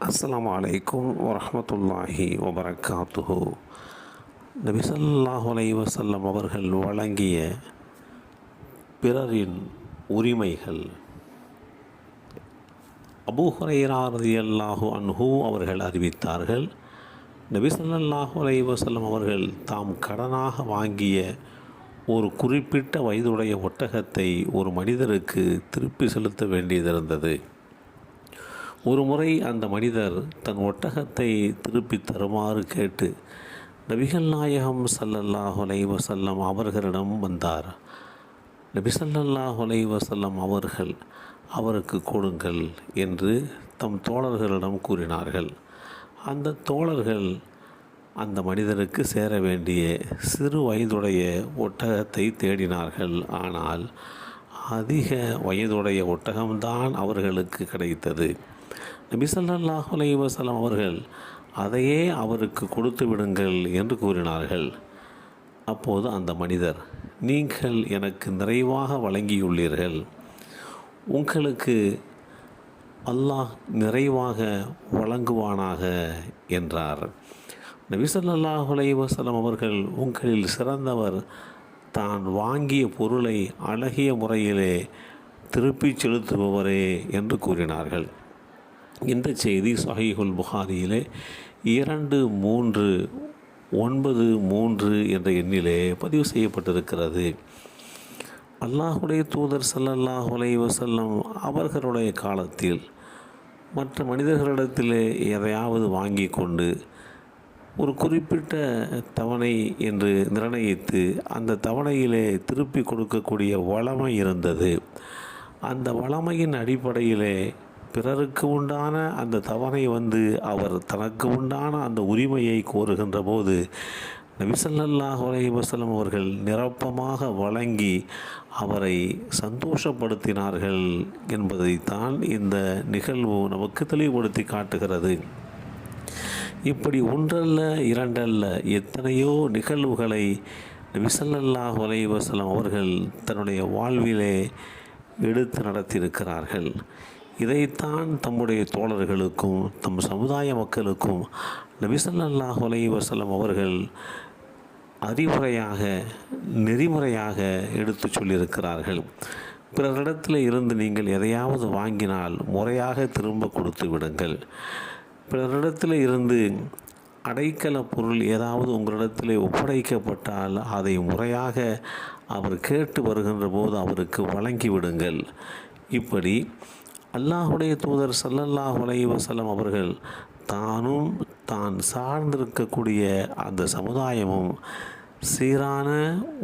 அஸ்லாம் அலைக்கும் வரமத்துல்லாஹி வபரகாத்துஹு. நபிசல்லாஹு அலை வசல்லம் அவர்கள் வழங்கிய பிறரின் உரிமைகள். அபூ அல்லாஹு அன்ஹூ அவர்கள் அறிவித்தார்கள் நபிசல்லாஹு அலை வசல்லம் அவர்கள் தாம் கடனாக வாங்கிய ஒரு குறிப்பிட்ட வயதுடைய ஒட்டகத்தை ஒரு மனிதருக்கு திருப்பி செலுத்த வேண்டியதிருந்தது. ஒரு முறை அந்த மனிதர் தன் ஒட்டகத்தை திருப்பி தருமாறு கேட்டு நபிகள் நாயகம் சல்லல்லாஹ் அலைஹி வஸல்லம் அவர்களிடம் வந்தார். நபி ஸல்லல்லாஹு அலைஹி வஸல்லம் அவர்கள் அவருக்கு கொடுங்கள் என்று தம் தோழர்களிடம் கூறினார்கள். அந்த தோழர்கள் அந்த மனிதருக்கு சேர வேண்டிய சிறு வயதுடைய ஒட்டகத்தை தேடினார்கள். ஆனால் அதிக வயதுடைய ஒட்டகம்தான் அவர்களுக்கு கிடைத்தது. நபி ஸல்லல்லாஹு அவர்கள் அதையே அவருக்கு கொடுத்து விடுங்கள் என்று கூறினார்கள். அப்போது அந்த மனிதர் நீங்கள் எனக்கு நிறைவாக வழங்கியுள்ளீர்கள். உங்களுக்கு அல்லாஹ் நிறைவாக வழங்குவானாக என்றார். நபி ஸல்லல்லாஹு அவர்கள் உங்களில் சிறந்தவர் தான் வாங்கிய பொருளை அழகிய முறையிலே திருப்பிச் செலுத்துபவரே என்று கூறினார்கள். இந்த செய்தி சஹீஹுல் புகாரியிலே இரண்டு மூன்று ஒன்பது மூன்று என்ற எண்ணிலே பதிவு செய்யப்பட்டிருக்கிறது. அல்லாஹுடைய தூதர் ஸல்லல்லாஹு வசல்லம் அவர்களுடைய காலத்தில் மற்ற மனிதர்களிடத்திலே எதையாவது வாங்கி கொண்டு ஒரு குறிப்பிட்ட தவணை என்று நிர்ணயித்து அந்த தவணையிலே திருப்பி கொடுக்கக்கூடிய வளமை இருந்தது. அந்த வளமையின் அடிப்படையிலே பிறருக்கு உண்டான அந்த தவணை வந்து அவர் தனக்கு உண்டான அந்த உரிமையை கோருகின்ற போது நபிசல்லாஹ் அலைஹி வஸல்லம் அவர்கள் நிரப்பமாக வழங்கி அவரை சந்தோஷப்படுத்தினார்கள் என்பதைத்தான் இந்த நிகழ்வு நமக்கு தெளிவுபடுத்தி காட்டுகிறது. இப்படி ஒன்றல்ல இரண்டல்ல எத்தனையோ நிகழ்வுகளை நபிசல்லாஹ் அலைஹி வஸல்லம் அவர்கள் தன்னுடைய வாழ்விலே எடுத்து நடத்தியிருக்கிறார்கள். இதைத்தான் தம்முடைய தோழர்களுக்கும் தம் சமுதாய மக்களுக்கும் நபிசல்லாஹ் அலை வசலம் அவர்கள் அறிவுரையாக நெறிமுறையாக எடுத்து சொல்லியிருக்கிறார்கள். பிறரிடத்தில் இருந்து நீங்கள் எதையாவது வாங்கினால் முறையாக திரும்ப கொடுத்து விடுங்கள். பிறரிடத்தில் இருந்து அடைக்கல பொருள் ஏதாவது உங்களிடத்தில் ஒப்படைக்கப்பட்டால் அதை முறையாக அவர் கேட்டு வருகின்ற போது அவருக்கு வழங்கி விடுங்கள். இப்படி அல்லாஹுடைய தூதர் சல்லல்லாஹ் வலைவசலம் அவர்கள் தானும் தான் சார்ந்திருக்கக்கூடிய அந்த சமுதாயமும் சீரான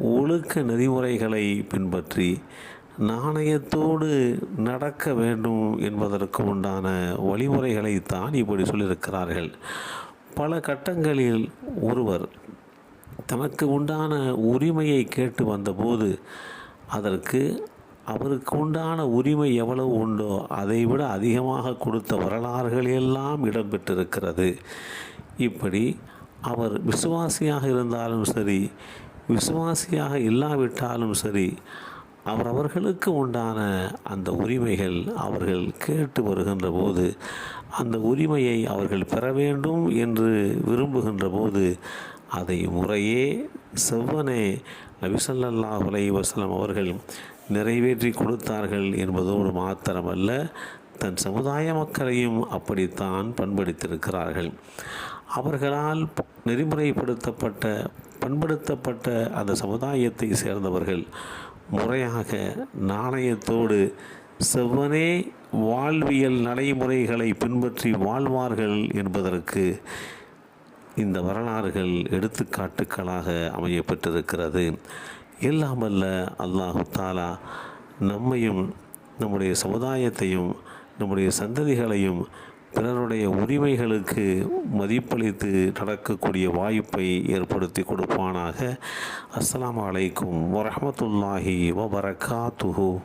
ஒழுக்க நெறிமுறைகளை பின்பற்றி நாணயத்தோடு நடக்க வேண்டும் என்பதற்கு உண்டான வழிமுறைகளை தான் இப்படி சொல்லியிருக்கிறார்கள். பல கட்டங்களில் ஒருவர் தனக்கு உண்டான உரிமையை கேட்டு வந்தபோது அதற்கு அவருக்கு உண்டான உரிமை எவ்வளவு உண்டோ அதைவிட அதிகமாக கொடுத்த வரலாறுகள் எல்லாம் இடம்பெற்றிருக்கிறது. இப்படி அவர் விசுவாசியாக இருந்தாலும் சரி விசுவாசியாக இல்லாவிட்டாலும் சரி அவரவர்களுக்கு உண்டான அந்த உரிமைகள் அவர்கள் கேட்டு வருகின்ற போது அந்த உரிமையை அவர்கள் பெற வேண்டும் என்று விரும்புகின்ற போது அதை முறையே செவ்வனே நபிசல்லாஹ் அலைஹி வஸல்லம் அவர்கள் நிறைவேற்றி கொடுத்தார்கள் என்பதோடு மாத்திரமல்ல. தன் சமுதாய மக்களையும் அப்படித்தான் பண்படுத்தியிருக்கிறார்கள். அவர்களால் நெறிமுறைப்படுத்தப்பட்ட பண்படுத்தப்பட்ட அந்த சமுதாயத்தை சேர்ந்தவர்கள் முறையாக நாணயத்தோடு செவ்வனே வாழ்வியல் நடைமுறைகளை பின்பற்றி வாழ்வார்கள் என்பதற்கு இந்த வரலாறுகள் எடுத்துக்காட்டுக்களாக இல்லாமல்ல எல்லாமல்ல அல்லாஹு தாலா நம்மையும் நம்முடைய சமுதாயத்தையும் நம்முடைய சந்ததிகளையும் பிறருடைய உரிமைகளுக்கு மதிப்பளித்து நடக்கக்கூடிய வாய்ப்பை ஏற்படுத்தி கொடுப்பானாக. அஸ்லாம் அலைக்கும் வரமத்துல்லாஹி வபரகாத்துஹூ.